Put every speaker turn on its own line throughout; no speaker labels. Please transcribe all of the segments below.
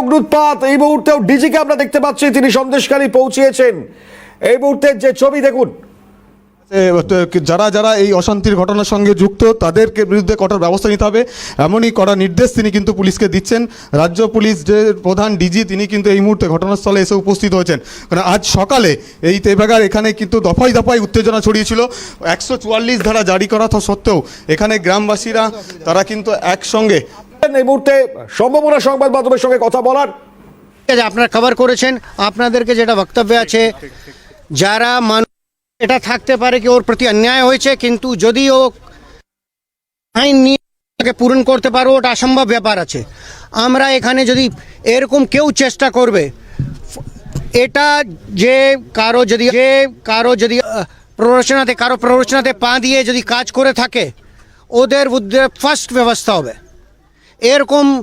অগ্নুৎপাত এই মুহূর্তেও ডিজিকে আমরা দেখতে পাচ্ছি, তিনি সন্দেশকারী পৌঁছিয়েছেন। এই মুহূর্তের যে ছবি, দেখুন।
তো যারা যারা এই অশান্তির ঘটনার সঙ্গে যুক্ত, তাদেরকে বিরুদ্ধে কঠোর ব্যবস্থা নিতে হবে। এমনই করা নির্দেশ তিনি কিন্তু পুলিশকে দিচ্ছেন। রাজ্য পুলিশ যে প্রধান ডিজি, তিনি কিন্তু এই মুহূর্তে ঘটনাস্থলে এসে উপস্থিত হয়েছেন। কারণ আজ সকালে এই তেভাগার এখানে কিন্তু দফায় দফায় উত্তেজনা ছড়িয়েছিল। একশো চুয়াল্লিশ ধারা জারি করা থা সত্ত্বেও এখানে গ্রামবাসীরা, তারা কিন্তু একসঙ্গে
এই মুহূর্তে সম্ভাবনা সংবাদ মাধ্যমের সঙ্গে কথা বলার।
ঠিক আছে আপনারা কভার করেছেন। আপনাদেরকে যেটা বক্তব্য আছে যারা মানুষ এটা থাকতে পারে কি ওর প্রতি অন্যায় হয়েছে কিন্তু যদি ও আইন নিয়ে তাকে পূরণ করতে পারো ওটা অসম্ভব ব্যাপার আছে। আমরা এখানে যদি এরকম কেউ চেষ্টা করবে এটা যে কারও যদি যে কারও যদি প্ররোচনাতে কারও প্ররোচনাতে পা দিয়ে যদি কাজ করে থাকে ওদের বুদ্ধে ফার্স্ট ব্যবস্থা হবে। এরকম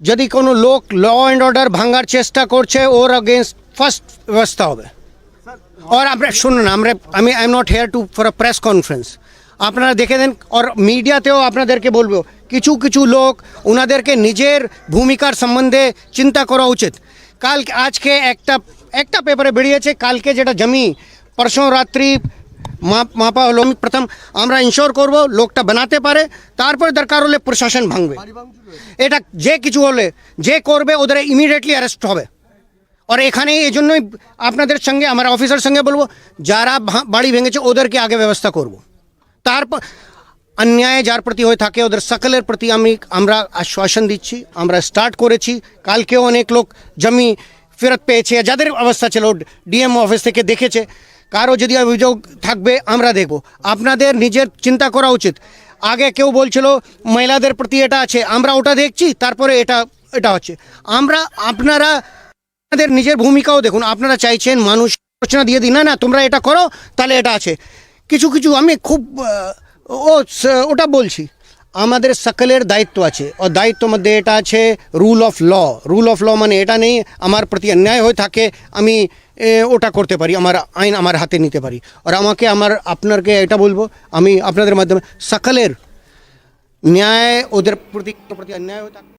যদি কোনো লোক ল অ্যান্ড অর্ডার ভাঙার চেষ্টা করছে ওর অগেনস্ট ফার্স্ট ব্যবস্থা হবে। আর আমরা শুনুন আমরা আমি I am not here to for a press conference আপনারা দেখে দেন আর মিডিয়াতেও আপনাদেরকে বলব কিছু কিছু লোক ওনাদেরকে নিজের ভূমিকার সম্বন্ধে চিন্তা করা উচিত। কাল আজকে একটা একটা পেপারে বেরিয়েছে কালকে যেটা জমি পরশু রাত্রি মাপ হলো আমি প্রথম আমরা ইনশোর করব লোকটা বানাতে পারে, তারপর দরকার হলে প্রশাসন ভাঙবে। এটা যে কিছু হলে, যে করবে, ওদের ইমিডিয়েটলি অ্যারেস্ট হবে। আর এখানে এই জন্যই আপনাদের সঙ্গে, আমার অফিসার সঙ্গে বলব, যারা বাড়ি ভেঙেছে, ওদেরকে আগে ব্যবস্থা করব। তারপর, অন্যায় যার প্রতি হয়ে থাকে, ওদের সকলের প্রতি আমি, আমরা আশ্বাসন দিচ্ছি, আমরা স্টার্ট করেছি। কালকেও অনেক লোক জমি ফেরত পেয়েছে, যাদের অবস্থা ছিল ডিএম অফিস থেকে দেখেছে। কারও যদি অভিযোগ থাকবে, আমরা দেখব। আপনাদের নিজের চিন্তা করা উচিত। আগে কেউ বলছিল, মহিলাদের প্রতি এটা আছে, আমরা ওটা দেখছি, তারপরে এটা এটা হচ্ছে। আমরা, আপনারা, আপনাদের নিজের ভূমিকাও দেখুন। আপনারা চাইছেন মানুষ রচনা দিয়ে দিন, না না, তোমরা এটা করো, তাহলে এটা আছে। কিছু কিছু আমি খুব ও ওটা বলছি। আমাদের সকলের দায়িত্ব আছে। ও দায়িত্ব মধ্যে এটা আছে rule of law rule of law মানে এটা নেই, আমার প্রতি অন্যায় হয়ে থাকে, আমি ওটা করতে পারি, আমার আইন আমার হাতে নিতে পারি। আর আমাকে আমার আপনাকে এটা বলব, আমি আপনাদের মাধ্যমে, সকলের ন্যায়, ওদের প্রতি প্রতি অন্যায় হয়ে থাকে